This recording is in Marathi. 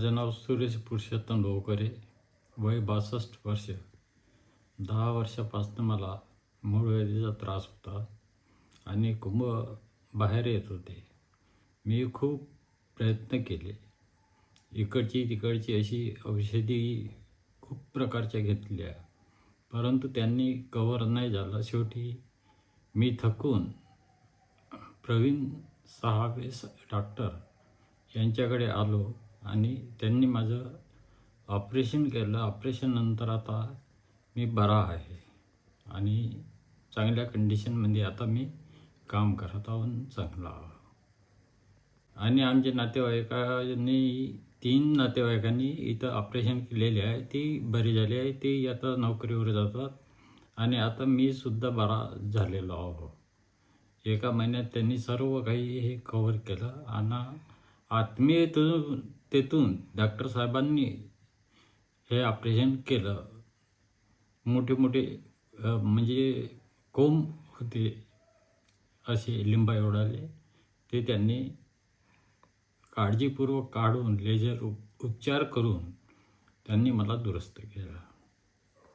माझं नाव सुरेश पुरुषोत्तम लोहकरे वय बासष्ट वर्ष. दहा वर्षापासून मला मूळव्याधीचा त्रास होता आणि कुंभ बाहेर येत होते. मी खूप प्रयत्न केले. इकडची तिकडची अशी औषधी खूप प्रकारच्या घेतल्या परंतु त्यांनी कवर नाही झालं. शेवटी मी थकून प्रवीण सहावे स- डॉक्टर यांच्याकडे आलो. आणि त्यांनी माझं ऑपरेशन केलं. ऑपरेशननंतर आता मी बरा आहे. आणि चांगल्या कंडिशनमध्ये आता मी काम करत आहोत चांगला आहो. आणि आमच्या नातेवाईकांनी तीन नातेवाईकांनी इथं ऑपरेशन केलेले आहे. ती बरी झाली आहे. ती आता नोकरीवर जातात. आणि आता मी सुद्धा बरा झालेलो आहो. एका महिन्यात त्यांनी सर्व काही हे कवर केलं. आणि आत्मीयतेतून तेथून डॉक्टर साहेबांनी हे ऑपरेशन केलं. मोठे मोठे म्हणजे कोंब होते असे लिंबा एवढाले ते त्यांनी काळजीपूर्वक काढून लेझर उप उपचार करून त्यांनी मला दुरुस्त केला.